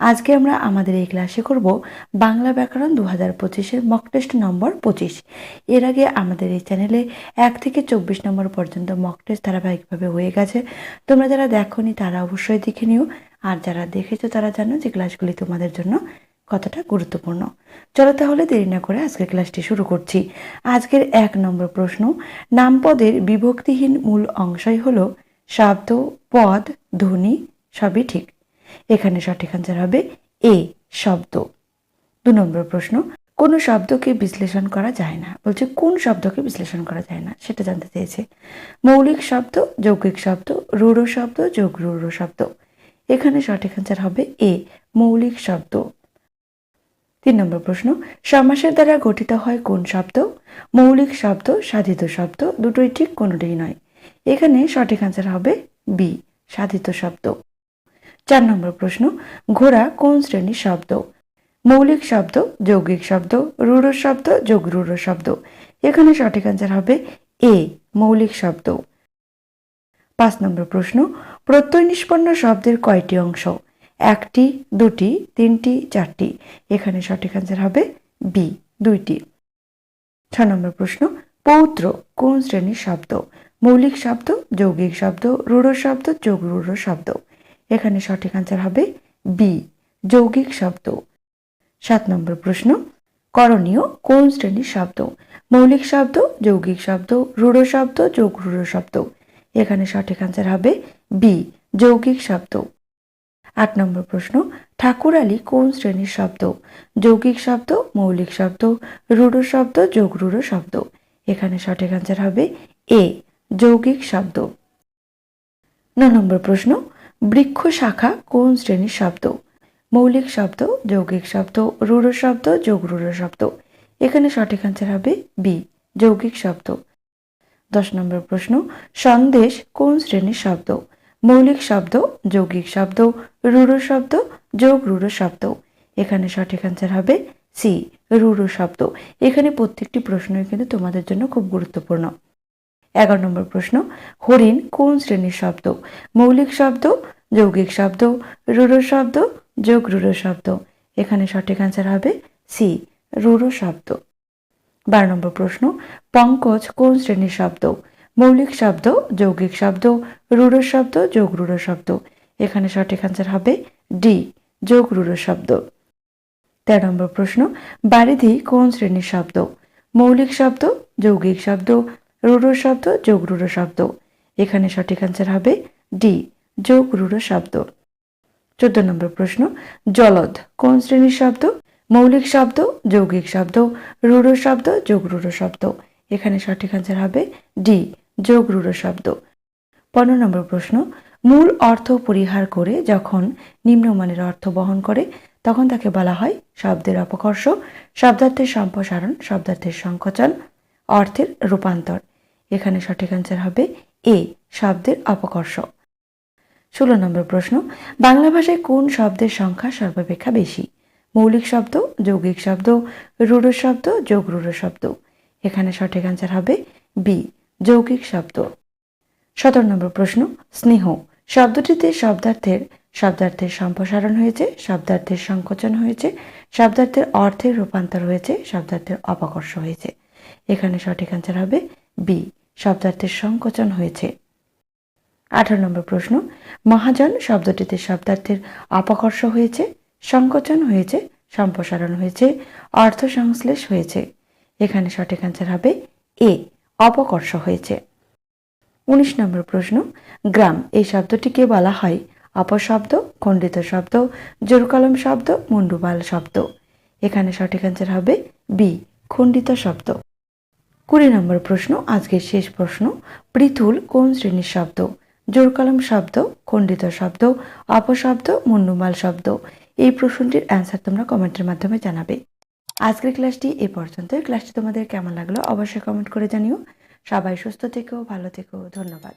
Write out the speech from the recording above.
আজকে আমরা আমাদের এই ক্লাসে করব বাংলা ব্যাকরণ দু হাজার পঁচিশের মক টেস্ট নম্বর পঁচিশ। এর আগে আমাদের এই চ্যানেলে এক থেকে চব্বিশ নম্বর পর্যন্ত মক টেস্ট ধারাবাহিকভাবে হয়ে গেছে। তোমরা যারা দেখোনি তারা অবশ্যই দেখে নিও। আর যারা দেখেছ তারা জানো যে ক্লাসগুলি তোমাদের জন্য কতটা গুরুত্বপূর্ণ। চলো তাহলে দেরি না করে আজকের ক্লাসটি শুরু করছি। আজকের এক নম্বর প্রশ্ন, নামপদের বিভক্তিহীন মূল অংশই হলো শব্দ, পদ, ধ্বনি, সবই ঠিক। এখানে সঠিক আনসার হবে এ শব্দ। দু নম্বর প্রশ্ন, কোন শব্দকে বিশ্লেষণ করা যায় না। বলছে, কোন শব্দকে বিশ্লেষণ করা যায় না? সেটা জানতে চেয়েছে। মৌলিক শব্দ, যৌগিক শব্দ, রূঢ় শব্দ, যোগ রূঢ় শব্দ। এখানে সঠিক আনসার হবে এ মৌলিক শব্দ। তিন নম্বর প্রশ্ন, সমাসের দ্বারা গঠিত হয় কোন শব্দ? মৌলিক শব্দ, সাধিত শব্দ, দুটোই ঠিক, কোনোটাই নয়। এখানে সঠিক আনসার হবে বি সাধিত শব্দ। চার নম্বর প্রশ্ন, ঘোড়া কোন শ্রেণির শব্দ? মৌলিক শব্দ, যৌগিক শব্দ, রূঢ় শব্দ যোগ রূঢ় শব্দ। এখানে সঠিক আনসার হবে এ, মৌলিক শব্দ। পাঁচ নম্বর প্রশ্ন, প্রত্যয় নিষ্পন্ন শব্দের কয়টি অংশ? একটি, দুটি, তিনটি, চারটি। এখানে সঠিক আনসার হবে বি দুইটি। ছ নম্বর প্রশ্ন, পৌত্র কোন শ্রেণির শব্দ? মৌলিক শব্দ, যৌগিক শব্দ, রূঢ় শব্দ যোগ রূঢ় শব্দ। এখানে সঠিক আনসার হবে বি যৌগিক শব্দ। সাত নম্বর প্রশ্ন, করণীয় কোন শ্রেণির শব্দ? মৌলিক শব্দ, যৌগিক শব্দ, রূঢ় শব্দ, যোগ রূঢ় শব্দ। এখানে সঠিক আনসার হবে বি যৌগিক শব্দ। আট নম্বর প্রশ্ন, ঠাকুর আলী কোন শ্রেণির শব্দ? যৌগিক শব্দ, মৌলিক শব্দ, রূঢ় শব্দ, যোগ রূঢ় শব্দ। এখানে সঠিক আনসার হবে এ যৌগিক শব্দ। ন নম্বর প্রশ্ন বৃক্ষ শাখা কোন শ্রেণির শব্দ? মৌলিক শব্দ, যৌগিক শব্দ, রূঢ় শব্দ যোগ রূঢ় শব্দ। এখানে সঠিক আনসার হবে বি যৌগিক শব্দ। দশ নম্বর প্রশ্ন, সন্দেশ কোন শ্রেণির শব্দ? মৌলিক শব্দ, যৌগিক শব্দ, রূঢ় শব্দ যোগ রূঢ় শব্দ। এখানে সঠিক আনসার হবে সি রূঢ় শব্দ। এখানে প্রত্যেকটি প্রশ্নই কিন্তু তোমাদের জন্য খুব গুরুত্বপূর্ণ। এগারো নম্বর প্রশ্ন, হরিণ কোন শ্রেণির শব্দ? মৌলিক শব্দ, যৌগিক শব্দ রূঢ় শব্দ, যোগ রূঢ় শব্দ। এখানে সঠিক আনসার হবে সি রূঢ় শব্দ। বারো নম্বর প্রশ্ন, পঙ্কজ কোন শ্রেণির শব্দ? মৌলিক শব্দ, যৌগিক শব্দ রূঢ় শব্দ, যোগ রূঢ় শব্দ। এখানে সঠিক আনসার হবে ডি যোগ রূঢ় শব্দ। তেরো নম্বর প্রশ্ন, বারিধি কোন শ্রেণির শব্দ? মৌলিক শব্দ, যৌগিক শব্দ রূঢ় শব্দ যোগ রূঢ় শব্দ। এখানে সঠিক আনসার হবে ডি যোগ রূঢ় শব্দ। চোদ্দ নম্বর প্রশ্ন, জলদ কোন শ্রেণির শব্দ? মৌলিক শব্দ, যৌগিক শব্দ রূঢ় শব্দ, যোগ রূঢ় শব্দ। এখানে সঠিক আনসার হবে ডি যোগ রূঢ় শব্দ। পনেরো নম্বর প্রশ্ন, মূল অর্থ পরিহার করে যখন নিম্নমানের অর্থ বহন করে, তখন তাকে বলা হয় শব্দের অপকর্ষ, শব্দার্থের সম্প্রসারণ, শব্দার্থের সংকোচন, অর্থের রূপান্তর। এখানে সঠিক আনসার হবে এ শব্দের অপকর্ষ। ষোলো নম্বর প্রশ্ন, বাংলা ভাষায় কোন শব্দের সংখ্যা সর্বাপেক্ষা বেশি? মৌলিক শব্দ, যৌগিক শব্দ, রূঢ় শব্দ যোগ রূঢ় শব্দ। এখানে সঠিক আনসার হবে বি যৌগিক শব্দ। সতেরো নম্বর প্রশ্ন, স্নেহ, শব্দটিতে শব্দার্থের শব্দার্থের সম্প্রসারণ হয়েছে, শব্দার্থের সংকোচন হয়েছে, শব্দার্থের অর্থের রূপান্তর হয়েছে, শব্দার্থের অপকর্ষ হয়েছে। এখানে সঠিক আনসার হবে বি শব্দার্থের সংকোচন হয়েছে। আঠারো নম্বর প্রশ্ন, মহাজন শব্দটিতে শব্দার্থের অপকর্ষ হয়েছে, সংকোচন হয়েছে, সম্প্রসারণ হয়েছে অর্থ সংশ্লেষ হয়েছে। এখানে সঠিক আনসার হবে এ অপকর্ষ হয়েছে। উনিশ নম্বর প্রশ্ন, গ্রাম, এই শব্দটিকে বলা হয় অপশব্দ, খণ্ডিত শব্দ, জোরকলম শব্দ মুন্ডুবাল শব্দ। এখানে সঠিক আনসার হবে বি খণ্ডিত শব্দ। কুড়ি নম্বর প্রশ্ন, আজকের শেষ প্রশ্ন, পৃথুল কোন শ্রেণির শব্দ? জোরকলম শব্দ, খণ্ডিত শব্দ, অপশব্দ, মুন্ডুমাল শব্দ। এই প্রশ্নটির অ্যান্সার তোমরা কমেন্টের মাধ্যমে জানাবে। আজকের ক্লাসটি এ পর্যন্ত ক্লাসটি তোমাদের কেমন লাগল অবশ্যই কমেন্ট করে জানিও। সবাই সুস্থ থেকো, ভালো থেকো, ধন্যবাদ।